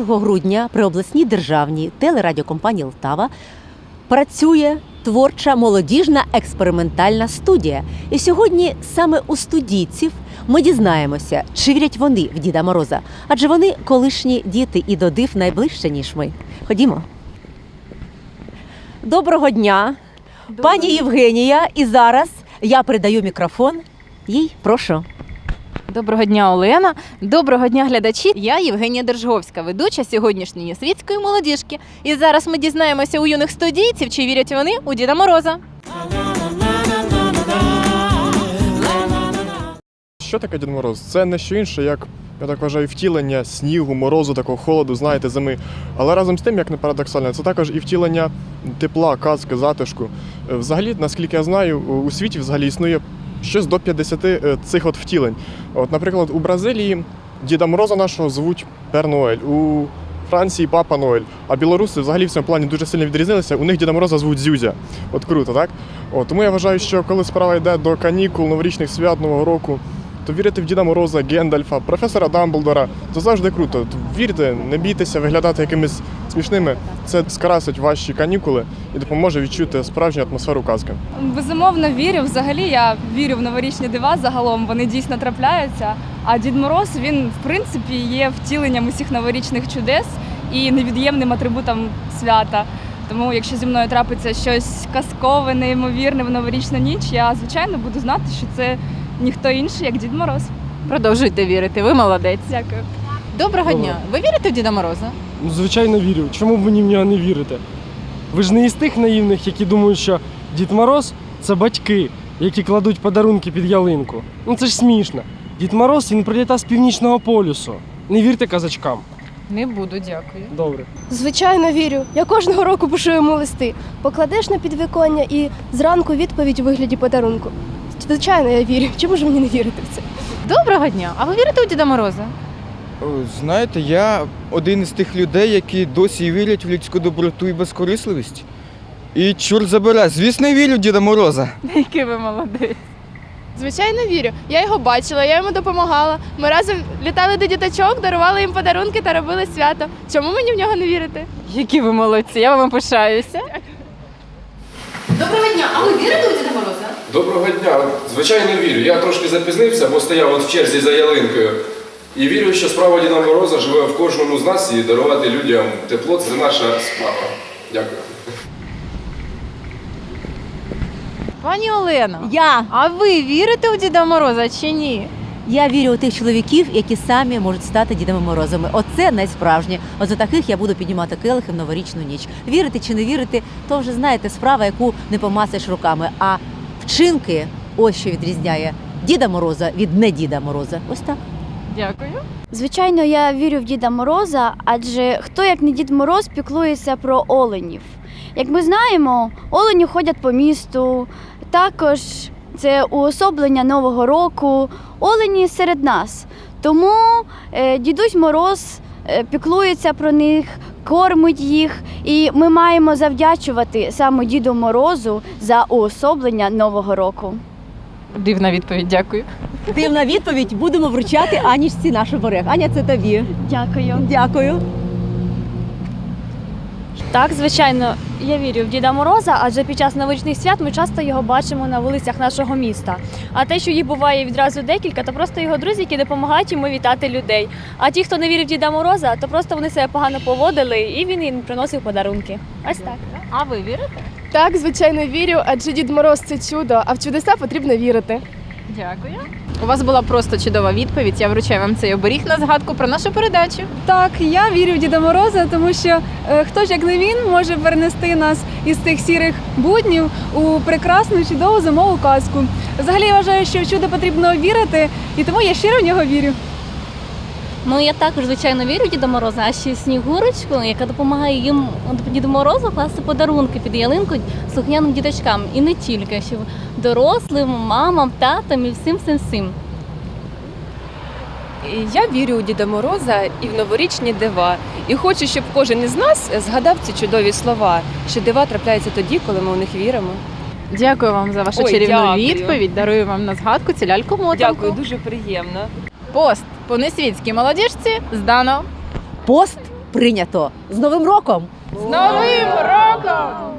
1 грудня при обласній державній телерадіокомпанії Лтава працює творча молодіжна експериментальна студія. І сьогодні саме у студійців ми дізнаємося, чи вірять вони в Діда Мороза, адже вони колишні діти і до див найближче, ніж ми. Ходімо. Доброго дня, пані Євгенія. І зараз я передаю мікрофон їй. Прошу. Доброго дня, Олена. Доброго дня, глядачі. Я Євгенія Держговська, ведуча сьогоднішньої світської молодіжки. І зараз ми дізнаємося у юних студійців, чи вірять вони у Діда Мороза. Що таке Дід Мороз? Це не що інше, як я так вважаю, втілення снігу, морозу, такого холоду, знаєте, зими. Але разом з тим, як не парадоксально, це також і втілення тепла, казки, затишку. Е, Взагалі, наскільки я знаю, у- у світі взагалі існує щось до 50 е, цих от втілень. От, наприклад, у Бразилії Діда Мороза нашого звуть Пер Ноель, у Франції Папа Ноель. А білоруси взагалі в цьому плані дуже сильно відрізнилися. У них Діда Мороза звуть Зюзя. От круто, так? От, тому я вважаю, що коли справа йде до канікул, новорічних свят, Нового року, то вірити в Діда Мороза, Гендальфа, професора Дамблдора, то завжди круто. Вірте, не бійтеся виглядати якимись смішними. Це скрасить ваші канікули і допоможе відчути справжню атмосферу казки. Безумовно, вірю. Взагалі я вірю в новорічні дива загалом, вони дійсно трапляються. А Дід Мороз він в принципі є втіленням усіх новорічних чудес і невід'ємним атрибутом свята. Тому, якщо зі мною трапиться щось казкове, неймовірне в новорічну ніч, я звичайно буду знати, що це ніхто інший, як Дід Мороз. Продовжуйте вірити, ви молодець. Дякую. Доброго Доброго. дня. Ви вірите в Діда Мороза? Ну, звичайно, вірю. Чому б мені в нього не вірити? Ви ж не із тих наївних, які думають, що Дід Мороз це батьки, які кладуть подарунки під ялинку. Ну це ж смішно. Дід Мороз він приліта з північного полюсу. Не вірте казачкам. Не буду, дякую. Добре. Звичайно, вірю. Я кожного року пишу йому листи. Покладеш на підвіконня і зранку відповідь у вигляді подарунку. Звичайно, я вірю. Чому ж мені не вірити в це? Доброго дня. А ви вірите у Діда Мороза? Знаєте, я один із тих людей, які досі вірять в людську доброту і безкорисливість. І чур забере, звісно, вірю в Діда Мороза. Який ви молодець. Звичайно, вірю. Я його бачила, я йому допомагала. Ми разом літали до діточок, дарували їм подарунки та робили свято. Чому мені в нього не вірити? Які ви молодці, я вам пишаюся. Доброго дня, а ви вірите у Діда Мороза? Доброго дня. Звичайно, вірю. Я трошки запізнився, бо стояв от в черзі за ялинкою. І вірю, що справа Діда Мороза живе в кожному з нас і дарувати людям тепло це наша справа. Дякую. Пані Олено, Я, а ви вірите у Діда Мороза чи ні? я вірю у тих чоловіків, які самі можуть стати Дідами Морозами. Оце найсправжнє. От за таких я буду піднімати келихи в новорічну ніч. Вірити чи не вірити, то вже знаєте справа, яку не помасиш руками. А вчинки ось що відрізняє Діда Мороза від не Діда Мороза. Ось так. Дякую. Звичайно, я вірю в Діда Мороза, адже хто, як не Дід Мороз, піклується про оленів. Як ми знаємо, олені ходять по місту, також це уособлення Нового року, олені серед нас. Тому е, дідусь Мороз е, піклується про них, кормить їх, і ми маємо завдячувати саме Діду Морозу за уособлення Нового року. Дивна відповідь, дякую. Дивна відповідь. Будемо вручати Анічці наш оберег. Аня, це тобі. Дякую. Дякую. Так, звичайно, я вірю в Діда Мороза, адже під час новорічних свят ми часто його бачимо на вулицях нашого міста. А те, що їх буває відразу декілька, то просто його друзі, які допомагають йому вітати людей. А ті, хто не вірив в Діда Мороза, то просто вони себе погано поводили і він їм приносив подарунки. Ось так. А ви вірите? Так, звичайно, вірю, адже Дід Мороз це чудо, а в чудеса потрібно вірити. Дякую. У вас була просто чудова відповідь. Я вручаю вам цей оберіг на згадку про нашу передачу. Так, я вірю в Діда Мороза, тому що е, хто ж як не він може перенести нас із тих сірих буднів у прекрасну чудову зимову казку. Взагалі я вважаю, що в чудо потрібно вірити, і тому я щиро в нього вірю. Ну я також звичайно вірю в Діда Мороза, а ще снігурочку, яка допомагає їм Діду Морозу класти подарунки під ялинку слухняним діточкам. І не тільки, а ще дорослим, мамам, татам і всім всім всім. Я вірю у Діда Мороза і в новорічні дива. І хочу, щоб кожен із нас згадав ці чудові слова, що дива трапляються тоді, коли ми у них віримо. Дякую вам за вашу Ой, чарівну дякую. відповідь. Дарую вам на згадку цю ляльку мотанку. Дякую, дуже приємно. Пост по несвітській молодіжці здано. Пост Прийнято з Новим роком! З Новим роком!